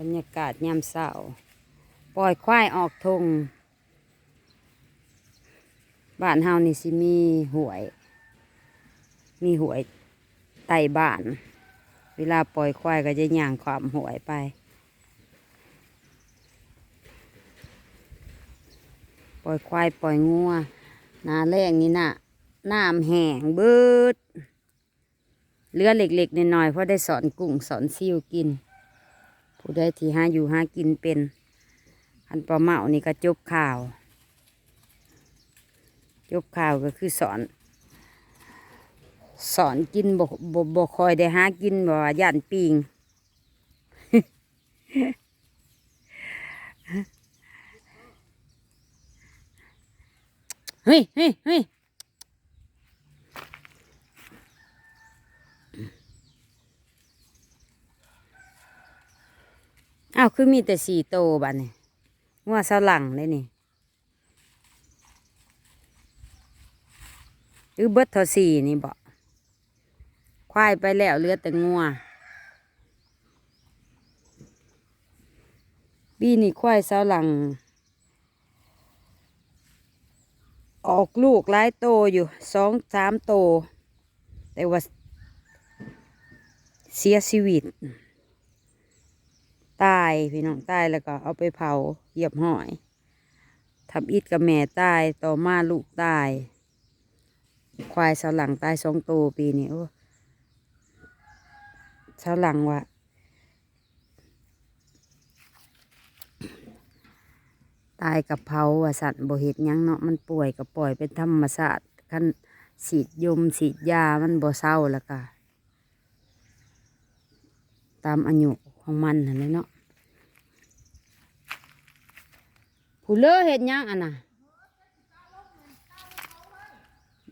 บรรยากาศยามเช้าปล่อยควายออกทงบ้านเฮานี่สิมีหวย มีหวยไต่บ้าน เวลาปล่อยควายก็จะย่างความหวยไป ปล่อยควายปล่อยงัวนาแรงนี่น่ะน้ำแห้งเบิดเลือเล็กๆน้อยๆเพราะได้สอนกุ้งสอนซิวกิน ผู้ใดที่หาอยู่หากินเป็นอันปลาเมานี่ก็จบข่าว จบข่าวก็คือสอน สอนกินบ่บ่บ่คอยได้หากินบ่ว่าย่านปิงเฮ้ยเฮ้ยเฮ้ย อ้าวคือมีแต่สี่โตบัดนี่ว่าสลังเลยนี่หรือเบิดทอสี่นี่บอกควายไปแล้วเลือแต่งัวปีนี่ควายสาวหลัง ออกลูกหลายโตอยู่สองสามโต แต่ว่าเสียชีวิต ตายพี่น้องตายแล้วก็เอาไปเผาเหยียบหอยทำอิดกับแม่ตายต่อมาลูกตาย ควายสาวหลังตายสองโตวปีนี้โอ้สาวหลังวะตายกับเผาว่าสัตว์บ่เห็ดยังเนาะมันป่วยก็ปล่อยเป็นธรรมชาติคันฉีดยมฉีดยามันบ่เศร้าแล้วก็ตามอายุ ของมันนั่นเลยเนาะผู้เลอเห็ดยังอะน่ะ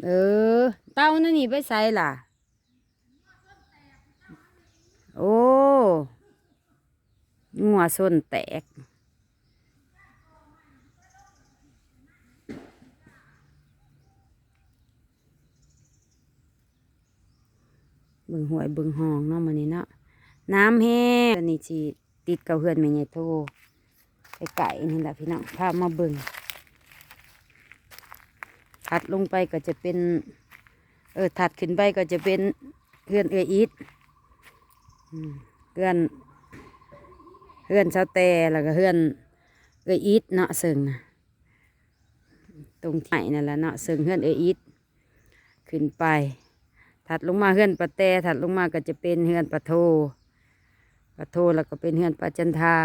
เออ เต้านั่นนี่ไปใส่ล่ะ โอ้งัวส้นแตกเบิ่งหวยเบิ่งหองเนาะมันนี้เนาะ น้ำแห้งอันนี้จีติดกับเพื่อนแม่ใหญ่โทไปไก่นี่แหละพี่น้องพามาเบิ่งถัดลงไปก็จะเป็น เออถัดขึ้นไปก็จะเป็นเพื่อนเอออีทเพื่อนเพื่อนชาวแต่แล้วก็เพื่อนเอออีทเนาะเสิงนะตรงที่นั่นแหละเนาะเสิงเพื่อนเอออีทขึ้นไป ถัดลงมาเพื่อนปะแต่ถัดลงมาก็จะเป็นเพื่อนปะโท ปะโทแล้วก็เป็นเพื่อนปะจันทา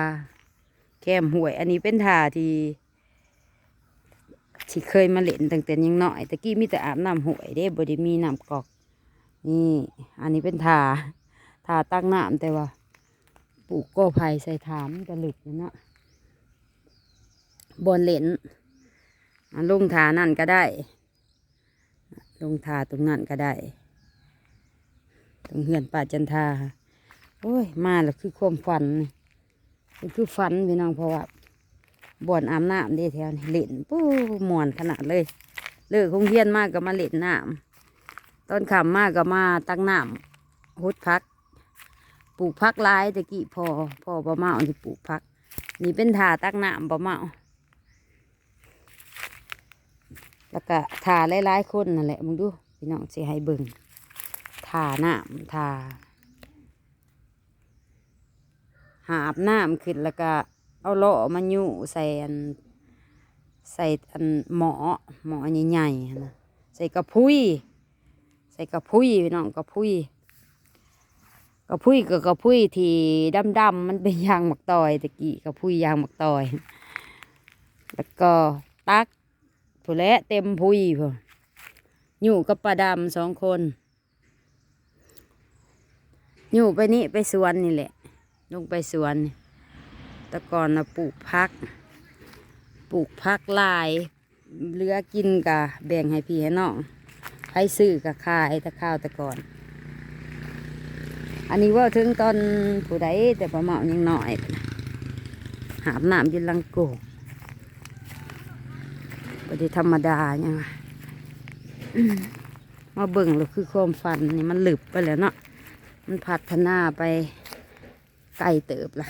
แคมห่วย อันนี้เป็นท่าที่ที่เคยมาเล่นตั้งแต่ยังน้อยตะกี้มีแต่อาบน้ำห่วยเด้บ่ได้มีน้ำกอก นี่ อันนี้เป็นทาทาตั้งน้ำแต่ว่าปลูกก็ไผ่ใส่ถามกระลึกอยู่นะบนเล่นอะลงทานั่นก็ได้ ลงทาตรงนั้นก็ได้ ตรงเหือนป่าจันทา โอ้ย มาแล้วคือความฝันนี่คือฝันพี่น้องเพราะว่าบ่อนอาบน้ำด้แถวนี้เล่นปู้มวนขนาดเลย เลิกคงเฮียนมากก็มาเล่นน้ำตอนขำมากก็มาตั้งน้ำฮุดพัก ปลูกพักหลายตะกี้พอพอประเมาที่ปลูกพัก นี่เป็นถาตั้งน้ำประเมาแล้วก็ถาหลายๆคนนั่นแหละมึงดูพี่น้องสิให้เบิ่งถาน้ำถา หาบน้ำขึ้นแล้วก็เอาเลมาอยู่ใส่อันใส่อันหมอหมอใหญ่ๆนนะใส่กระพุ้ยใส่กระพุ้ยพี่น้องกระพุ้ยกระพุ้ยกับกระพุ้ยที่ดำๆมันเป็นยางหมักตอยตะกี้กระพุ้ยยางหมักตอย แล้วก็ตักผู้และเต็มพุ้ยพออยู่กับปลาดำสองคน อยู่ไปนี่ไปสวนนี่แหละ ลงไปสวนต่ก่อนนะปลูกพัก ปลูกพักลายเหลือกินกะแบ่งให้พี่ให้น้องให้ซื้อกะขายต่ข้าวต่ก่อน อันนี้ว่าถึงตอนผู้ใดแต่ประมาณยังหน้อยหาบน้ำยืนลังโกกปฏิธรรมดาเนี่ยงมาเบิ่งแล้วคือความฝันนี่มันหลึบไปแล้วเนาะ มันพัฒนาไป ไก่เติบละ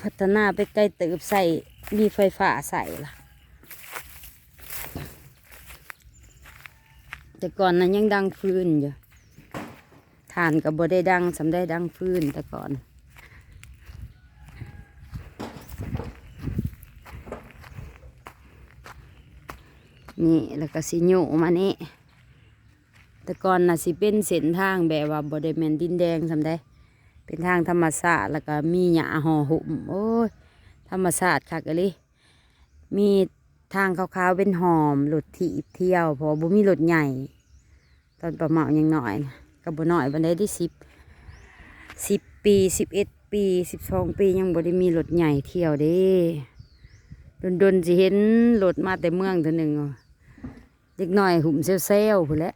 พัฒนาไปไก่เติบใส่มีไฟฟ้าใส่ละแต่ก่อนนั้นยังดังฟื้นอยู่ทานกับบ่ได้ดังสำได้ดังฟื้นแต่ก่อนนี่แล้วก็สิโยมานี่ แต่ก่อนน่ะสิเป็นเส้นทางแบบว่าบ่ได้แม่นดินแดงสำได้เป็นทางธรรมศาสตร์แล้วก็มีหญ้าห่อหุ้มโอ้ยธรรมศาสตร์คักะลิมีทางขาวๆเป็นหอมรถถีบเที่ยวเพอบ่มีรถใหญ่ ตอนประมาณยังหน้อยนะก็บ่น้อยบันไดที่สิบสิบปีสิบเอ็ดปีสิบสองปียังบ่ได้มีรถใหญ่เที่ยวเด้ดนๆสิเห็นรถมาแต่เมืองเท่านึงเด็กหน้อยหุ่มเซลล์พุ่นแหละ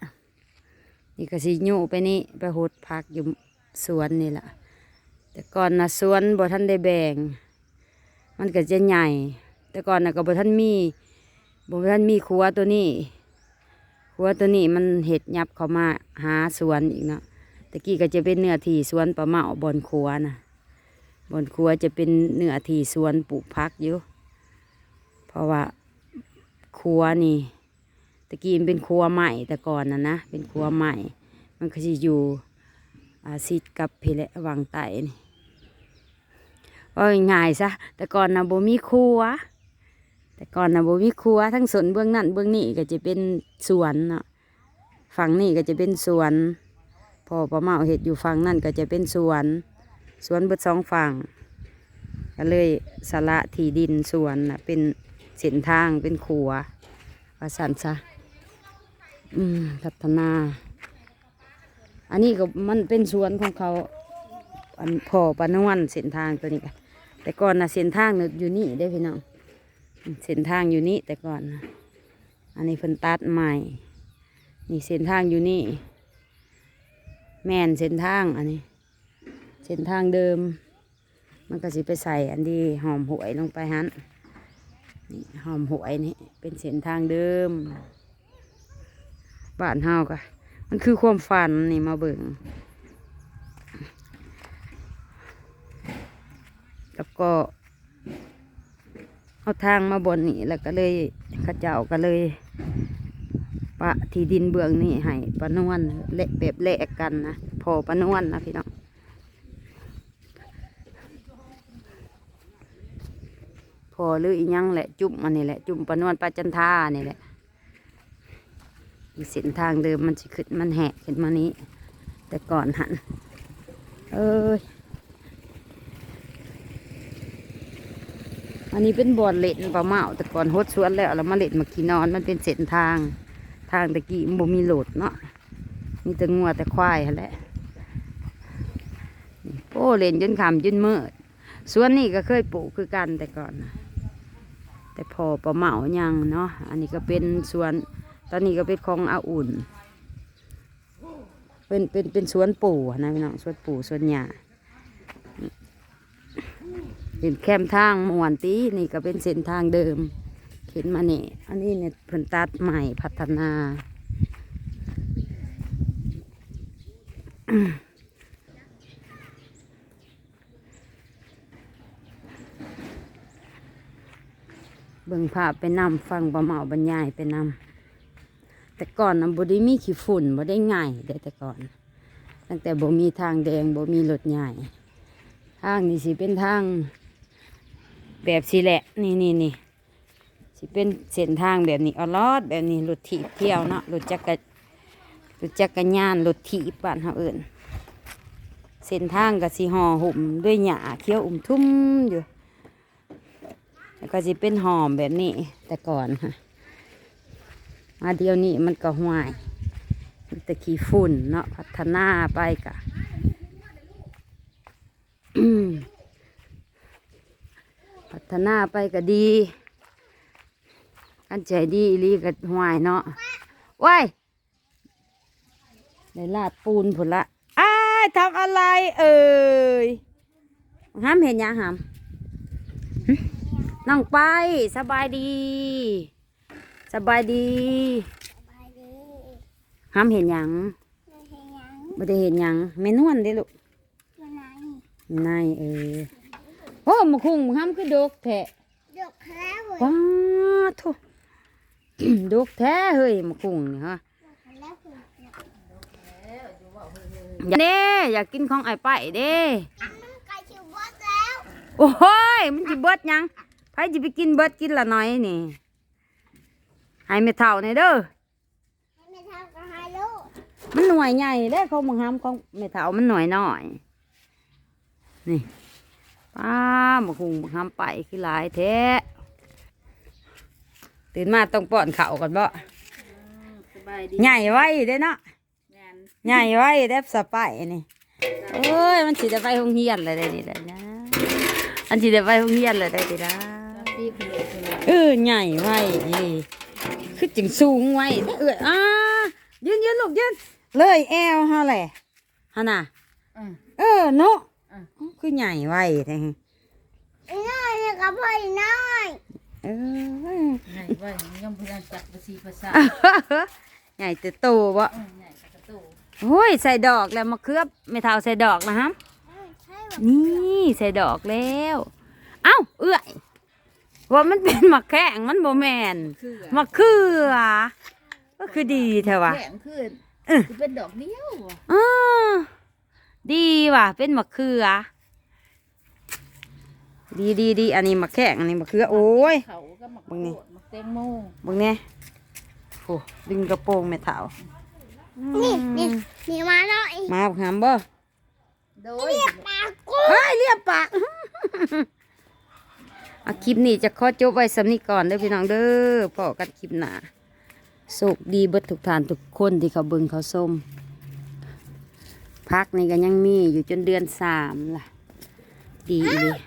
นี่ก็สิโยไปนี่ไปหดพักอยู่สวนนี่แหละแต่ก่อนนะสวนบ่ทันได้แบ่ง มันก็จะใหญ่ แต่ก่อนนะก็บ่ทันมีบ่ทันมีครัวตัวนี้ครัวตัวนี้มันเห็ดยับเข้ามาหาสวนอีกเนาะตะกี้ก็จะเป็นเนื้อที่สวนปลาเมาบอนครัวนะบอนครัวจะเป็นเนื้อที่สวนปลูกพักอยู่ เพราะว่าครัวนี่ ตะกี้มันเป็นครัวใหม่แต่ก่อนนะนะเป็นครัวใหม่ มันก็จะอยู่อาซิดกับเพลวังไตนี่ว่าง่ายซะแต่ก่อนนะโบมีครัว แต่ก่อนนะโบมีครัว ทั้งสวนเบื้องนั่นเบื้องนี้ก็จะเป็นสวนเนาะฝั่งนี้ก็จะเป็นสวนพอประมาเห็ดอยู่ฝั่งนั่นก็จะเป็นสวนสวนเบิดสองฝั่งก็เลยสละที่ดินสวนนะเป็นเส้นทางเป็นครัวว่าสันซะ อืมพัฒนา อันนี้ก็มันเป็นสวนของเขาอันพอปานวนเส้นทางตัวนี้กันแต่ก่อนนะเส้นทางน่ะอยู่นี่ได้พี่น้องเส้นทางอยู่นี่แต่ก่อนนะอันนี้เพิ่นตัดใหม่ นี่เส้นทางอยู่นี่ แม่นเส้นทางอันนี้ เส้นทางเดิม มันก็สิไปใส่อันที่หอมหวยลงไปหันนี่หอมหวยนี่เป็นเส้นทางเดิม บ้านเฮาก็มันคือความฝันนี่มาเบิ่งแล้วก็เอาทางมาบนนี่แล้วก็เลยข้าเจ้าก็เลย ปะที่ดินเบื้องนี่ให้ปะนวนเละแบบเละกันนะพอปะนวนนะพี่น้องพอหรืออีหยังแหละจุ่มอันนี้แหละ จุ่มปะนวนปลาจันทานี่แหละ อีเส้นทางเดิมมันสิขึ้นมันแหกขึ้นมานี้ แต่ก่อนหัน เอ้ยอันนี้เป็นบ่อนเล่นปลาเมาแต่ก่อนโฮดสวนแล้วแล้วมาเล่นมาขี่นอนมันเป็นเส้นทางทางตะกี้บ่มีโหลดเนาะมีแต่งัวแต่ควายแหละโอ้เล่นจนคำจนเมืดสวนนี่ก็เคยปลูกคือกันแต่ก่อน แต่พอปลาเมายังเนาะอันนี้ก็เป็นสวน ตอนนี้ก็เป็นของอาอุ่น เป็นเป็นเป็นสวนปู่นะพี่น้องสวนปู่สวนหญ้าเป็นแคมทางมวนตีนี่ก็เป็นเส้นทางเดิมเห็นมาเนี่ยอันนี้เนี่ยเพิ่นตัดใหม่พัฒนาเบิ่งภาพไปนำฟังประเมาบรรยายไปนำ แต่ก่อนนะบ่ได้มีขี้ฝุ่นบ่ได้ง่ายเด้แต่ก่อน ตั้งแต่บ่มีทางแดงบ่มีรถใหญ่ทางนี่สิเป็นทาง แบบสีแหละ นี่นี่นี่สิเป็นเส้นทางแบบนี้ออลอดแบบนี้รถถีบเที่ยวเนาะรถจักรรถจักรยานรถถีบบ้านเฮาเอิ้นเส้นทางก็สิห่อหุ่มด้วยหญ้าเขียวอุ่มทุ่มอยู่แล้วก็สิเป็นหอมแบบนี้แต่ก่อนค่ะ มาเดียวนี้มันก็ห่วยมันแต่ขี้ฝุ่นเนาะพัฒนาไปกะพัฒนาไปก็ดีอันใจดีอีหลีก็ห่วยเนาะว้ายได้ลาดปูนผลละอ้ายทำอะไรเอ่ยห้ามเห็นยังห้ามน้องไปสบายดี สบายดีไปดิห้ามเห็นหยังไม่ใช่ยังไม่ได้เห็นหยังแม่นวลเด้ลูกตัวไหนนายเออโโอ้มาคุงมึงห้ามคือดกแท้ดอกแล้วเว้ยว้าทุดกแท้เฮ้ยมาคุงนี่ฮะดอกแล้วเว้ยเด้อยากกินของไอ้ไปเด้อันนั้นไก่ชิวบอสแล้ว โอ้ยมันจิเบิดหยังไผจิไปกินเบิดกินละน้อยนี่ ให้ไม่เท่านี่เด้อให้ไม่เท่ากับไฮโลกมันหน่วยใหญ่เด้ของมึงห้ามของไม่เท่ามันหน่วยน้อย นี่ป้ามาคุงมึงห้ามไปคือหลายแท้ตื่นมาต้องป้อนข้าวก่อนบ่สบายดีใหญ่ไว้เด้เนาะแม่นใหญ่ไว้เด้สะไปนี่โอ้ยมันสิได้ไปโรงเรียนเลยได้ดิละนะอันสิได้ไปโรงเรียนเลยได้ดิละน้ำปีเผือกเผือกเออใหญ่ไว้นี่ คือจึงสูงไว้แต่เอ้ยอ่ายืนยืนลูกยืนเลยแอวเฮาแหละฮะน่ะอืมเออเนาะอะคือใหญ่ไว้แท้อีน้อยนี่กับพ่ออีน้อยเออใหญ่ไว้ย่อมพยายามจับภาษีภาษาใหญ่แต่โตบ่อืมใหญ่กระตูโอ้ยใส่ดอกแล้วมาเคลือบไม่เท่าใส่ดอกนะฮะเออใช่ว่ะนี่ใส่ดอกแล้ว เอ้าเอื้อย ว่ามันเป็นหมักแข้งมันบ่แมนคือหมักเคือก็คือดีแท้ว่ะแข็งขึ้นเออจะเป็นดอกเดียวว่ะออดีว่ะ เป็นหมักเคือ ดีดีดีอันนี้หมักแข้งอันนี้หมักเคือ โอ้ยเขาก็หมักมึงนี่โคตรหมักแตงโมบึงเนี่ยโอ้ดึงกระโปรงแม่เถานี่นี่นี่มาหน่อยมาหามบ่โดยปากกูเฮ้ยเรียบปากเอาคลิปนี้จะขอจบไว้สำนี้ก่อนเด้อพี่น้องเด้อพอกันคลิปหนาโชคดีเบิดทุกทานทุกคนที่เขาเบิงเขาส้มพักนี่ก็ยังมีอยู่จนเดือนสามล่ะ ดีเลย